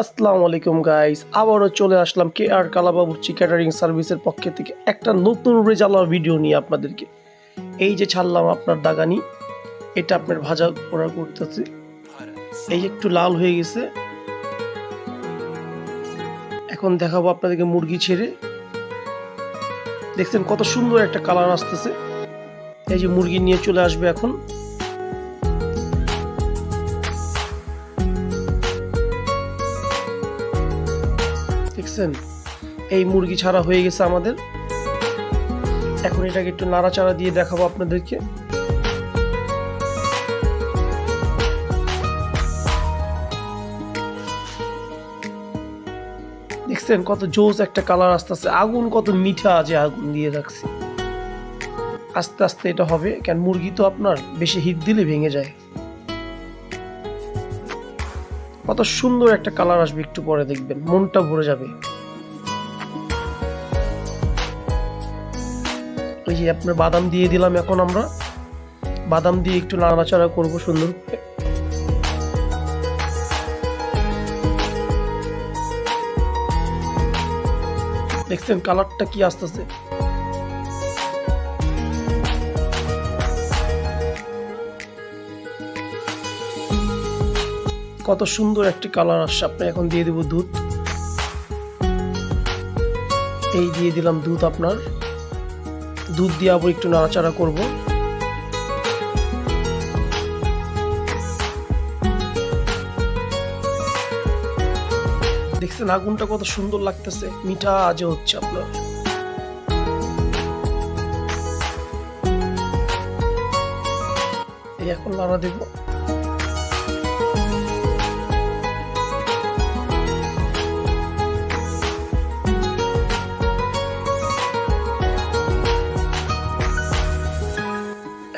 আসসালামু আলাইকুম গাইস আবারও চলে আসলাম কে আর কালাবাবুর্চি ক্যাটারিং সার্ভিসের পক্ষ থেকে একটা নতুন রেজালা ভিডিও নিয়ে আপনাদেরকে। এই যে ছাড়লাম আপনার দাগানি, এটা আপনার ভাজা করা করতেছে। এই একটু লাল হয়ে গেছে। এখন দেখাবো আপনাদেরকে মুরগি ছেড়ে। দেখছেন কত সুন্দর একটা কালার আসতেছে। এই যে মুরগি নিয়ে চলে আসবে এখন। দেখছেন? এই মুরগি ছাড়া হয়ে গেছে আমাদের। এখন এটাকে একটু নাড়াচাড়া দিয়ে দেখাবো আপনাদেরকে। দেখছেন কত জোস একটা কালার আসতেছে। আগুন কত মিঠা যে আগুন দিয়ে রাখছি। আস্তে আস্তে এটা হবে। কেন মুরগি তো আপনার বেশি হিট দিলে ভেঙে যায়। কত সুন্দর একটা কালার আসবে একটু পরে দেখবেন, মনটা ভরে যাবে। ওই যে আপনার বাদাম দিয়ে দিলাম এখন আমরা। বাদাম দিয়ে একটু নাড়াচাড়া করব সুন্দর দেখছেন কালারটা কি আসতেছে। কত সুন্দর একটি কালার আসছে। আপনি এখন দিয়ে দেবো দুধ। এই দিয়ে দিলাম দুধ আপনার। দুধ দিয়ে আবার একটু নাড়াচাড়া করব। দেখছেন আগুনটা কত সুন্দর লাগতেছে। মিঠা আজে হচ্ছে আপনার। এখন নাড়া দেবো।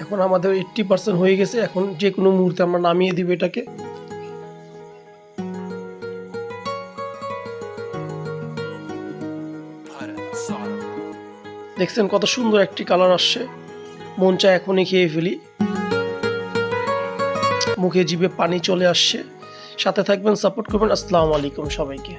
এখন আমাদের এইট্টি পার্সেন্ট হয়ে গেছে, এখন যে কোনো মুহূর্তে আমরা নামিয়ে দিব এটাকে। দেখছেন কত সুন্দর একটি কালার আসছে। মন চায় এখনই খেয়ে ফেলি। মুখে জিভে পানি চলে আসছে। সাথে থাকবেন, সাপোর্ট করবেন। আসসালামু আলাইকুম সবাইকে।